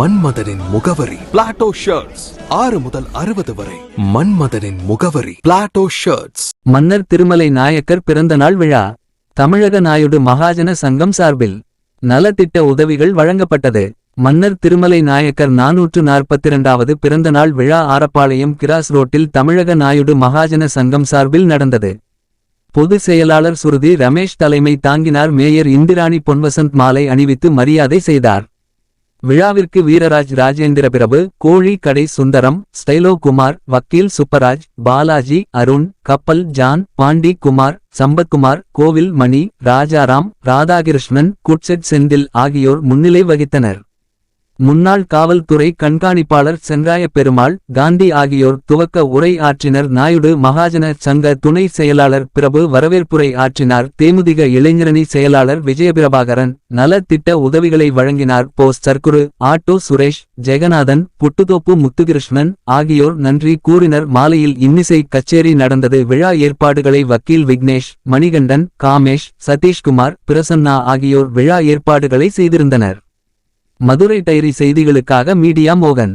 மன்மதனின் முகவரி. Plato shirts ஆறு முதல் அறுபது வரை. மன்மதனின் முகவரி. பிளாட்டோ ஷர்ட்ஸ் மன்னர் திருமலை நாயக்கர் பிறந்தநாள் விழா. தமிழக நாயுடு மகாஜன சங்கம் சார்பில் நலத்திட்ட உதவிகள் வழங்கப்பட்டது. மன்னர் திருமலை நாயக்கர் நாநூற்று நாற்பத்திரண்டாவது பிறந்தநாள் விழா ஆரப்பாளையம் கிராஸ் ரோட்டில் தமிழக நாயுடு மகாஜன சங்கம் சார்பில் நடந்தது. பொதுச் செயலாளர் சுருதி ரமேஷ் தலைமை தாங்கினார் மேயர் இந்திராணி பொன்வசந்த் மாலை அணிவித்து மரியாதை செய்தார். விழாவிற்கு வீரராஜ் ராஜேந்திர பிரபு கோழி கடை சுந்தரம் ஸ்டைலோ குமார் வக்கீல் சுப்பராஜ் பாலாஜி அருண் கப்பல் ஜான் பாண்டி குமார் சம்பத்குமார் கோவில் மணி ராஜாராம் ராதாகிருஷ்ணன் குட்செட் செந்தில் ஆகியோர் முன்னிலை வகித்தனர். முன்னாள் காவல்துறை கண்காணிப்பாளர் செங்காய பெருமாள் காந்தி ஆகியோர் துவக்க உரை ஆற்றினர். நாயுடு மகாஜன சங்க துணை செயலாளர் பிரபு வரவேற்புரை ஆற்றினார். தேமுதிக இளைஞரணி செயலாளர் விஜயபிரபாகரன் நலத்திட்ட உதவிகளை வழங்கினார். போஸ் சர்க்குரு ஆட்டோ சுரேஷ் ஜெகநாதன் புட்டுதோப்பு முத்துகிருஷ்ணன் ஆகியோர் நன்றி கூறினர். மாலையில் இன்னிசை கச்சேரி நடந்தது. விழா ஏற்பாடுகளை வக்கீல் விக்னேஷ் மணிகண்டன் காமேஷ் சதீஷ்குமார் பிரசன்னா ஆகியோர் விழா ஏற்பாடுகளை செய்திருந்தனர். மதுரை டைரி செய்திகளுக்காக மீடியா மோகன்